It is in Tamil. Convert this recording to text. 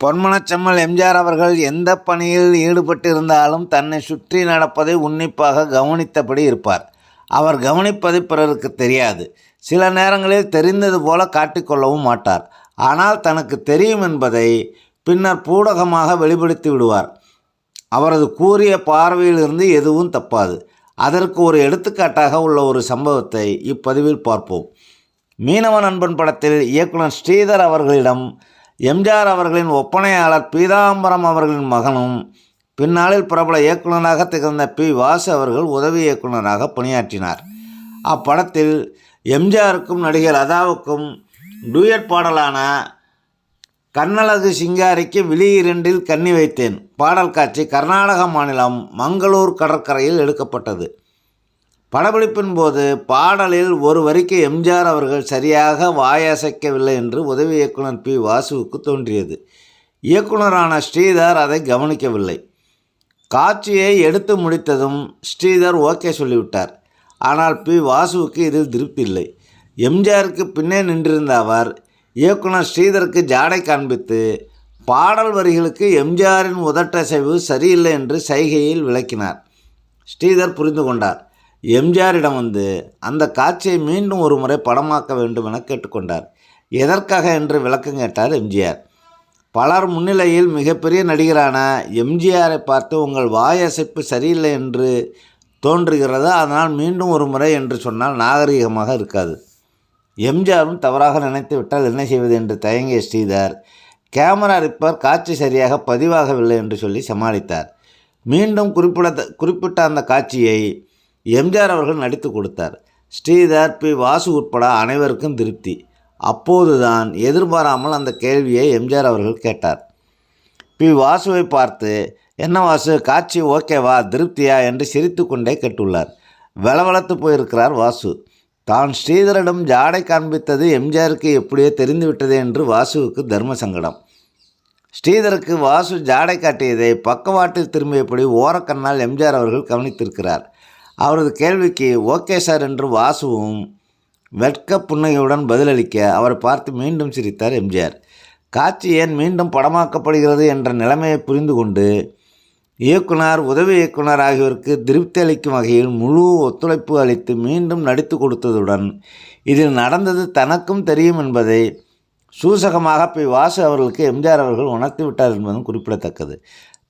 பொன்மனச்செம்மல் எம்ஜிஆர் அவர்கள் எந்த பணியில் ஈடுபட்டிருந்தாலும் தன்னை சுற்றி நடப்பதை உன்னிப்பாக கவனித்தபடி இருப்பார். அவர் கவனிப்பது பிறருக்கு தெரியாது. சில நேரங்களில் தெரிந்தது போல காட்டிக்கொள்ளவும் மாட்டார். ஆனால் தனக்கு தெரியும் என்பதை பின்னர் பூடகமாக வெளிப்படுத்தி விடுவார். அவரது கூறிய பார்வையிலிருந்து எதுவும் தப்பாது. அதற்கு ஒரு எடுத்துக்காட்டாக உள்ள ஒரு சம்பவத்தை இப்பதிவில் பார்ப்போம். மீனவ நண்பன் படத்தில் இயக்குனர் ஸ்ரீதர் அவர்களிடம் எம்ஜிஆர் அவர்களின் ஒப்பனையாளர் பீதாம்பரம் அவர்களின் மகனும் பின்னாளில் பிரபல இயக்குனராக திகழ்ந்த பி. வாசு அவர்கள் உதவி இயக்குனராக பணியாற்றினார். அப்படத்தில் எம்ஜிஆருக்கும் நடிகர் லதாவுக்கும் டூயட் பாடலான கண்ணழகு சிங்காரிக்கு விழியிரண்டில் கண்ணி வைத்தேன். பாடல் காட்சி கர்நாடக மாநிலம் மங்களூர் கடற்கரையில் எடுக்கப்பட்டது. படப்பிடிப்பின் போது பாடலில் ஒரு வரிக்கு எம்ஜிஆர் அவர்கள் சரியாக வாயசைக்கவில்லை என்று உதவி இயக்குனர் பி. வாசுவுக்கு தோன்றியது. இயக்குனரான ஸ்ரீதர் அதை கவனிக்கவில்லை. காட்சியை எடுத்து முடித்ததும் ஸ்ரீதர் ஓகே சொல்லிவிட்டார். ஆனால் பி. வாசுவுக்கு இதில் திருப்தி இல்லை. எம்ஜிஆருக்கு பின்னே நின்றிருந்த அவர் இயக்குனர் ஸ்ரீதருக்கு ஜாடை காண்பித்து பாடல் வரிகளுக்கு எம்ஜிஆரின் உதட்டசைவு சரியில்லை என்று சைகையில் விளக்கினார். ஸ்ரீதர் புரிந்து கொண்டார். எம்ஜிஆரிடம் வந்து அந்த காட்சியை மீண்டும் ஒரு முறை படமாக்க வேண்டும் என கேட்டுக்கொண்டார். எதற்காக என்று விளக்கம் கேட்டார் எம்ஜிஆர். பலர் முன்னிலையில் மிகப்பெரிய நடிகரான எம்ஜிஆரை பார்த்து உங்கள் வாயசைப்பு சரியில்லை என்று தோன்றுகிறது? அதனால் மீண்டும் ஒரு முறை என்று சொன்னால் நாகரிகமாக இருக்காது. எம்ஜிஆரும் தவறாக நினைத்து விட்டால் என்ன செய்வது என்று தயங்கிய ஸ்ரீதர் கேமரா ரிப்பர் காட்சி சரியாக பதிவாகவில்லை என்று சொல்லி சமாளித்தார். மீண்டும் குறிப்பிட குறிப்பிட்ட அந்த காட்சியை எம்ஜிஆர் அவர்கள் நடித்து கொடுத்தார். ஸ்ரீதர் பி. வாசு உட்பட அனைவருக்கும் திருப்தி. அப்போதுதான் எதிர்பாராமல் அந்த கேள்வியை எம்ஜிஆர் அவர்கள் கேட்டார். பி. வாசுவை பார்த்து என்ன வாசு காட்சி ஓகேவா திருப்தியா? என்று சிரித்துக்கொண்டே கேட்டுள்ளார். வெளவெளத்து போயிருக்கிறார் வாசு. தான் ஸ்ரீதரிடம் ஜாடை காண்பித்தது எம்ஜிஆருக்கு எப்படியோ தெரிந்துவிட்டது என்று வாசுவுக்கு தர்ம சங்கடம். ஸ்ரீதருக்கு வாசு ஜாடை காட்டியதை பக்கவாட்டில் திரும்பியபடி ஓரக்கண்ணால் எம்ஜிஆர் அவர்கள் கவனித்திருக்கிறார். அவரது கேள்விக்கு ஓகே சார் என்று வாசுவும் வெட்க புன்னகையுடன் பதிலளிக்க அவரை பார்த்து மீண்டும் சிரித்தார் எம்ஜிஆர். காட்சி ஏன் மீண்டும் படமாக்கப்படுகிறது என்ற நிலைமையை புரிந்து கொண்டு இயக்குனர் உதவி இயக்குனர் ஆகியோருக்கு திருப்தி அளிக்கும் வகையில் முழு ஒத்துழைப்பு அளித்து மீண்டும் நடித்து கொடுத்ததுடன் இதில் நடந்தது தனக்கும் தெரியும் என்பதை சூசகமாக பி. வாசு அவர்களுக்கு எம்ஜிஆர் அவர்கள் உணர்த்தி விட்டார் என்பதும் குறிப்பிடத்தக்கது.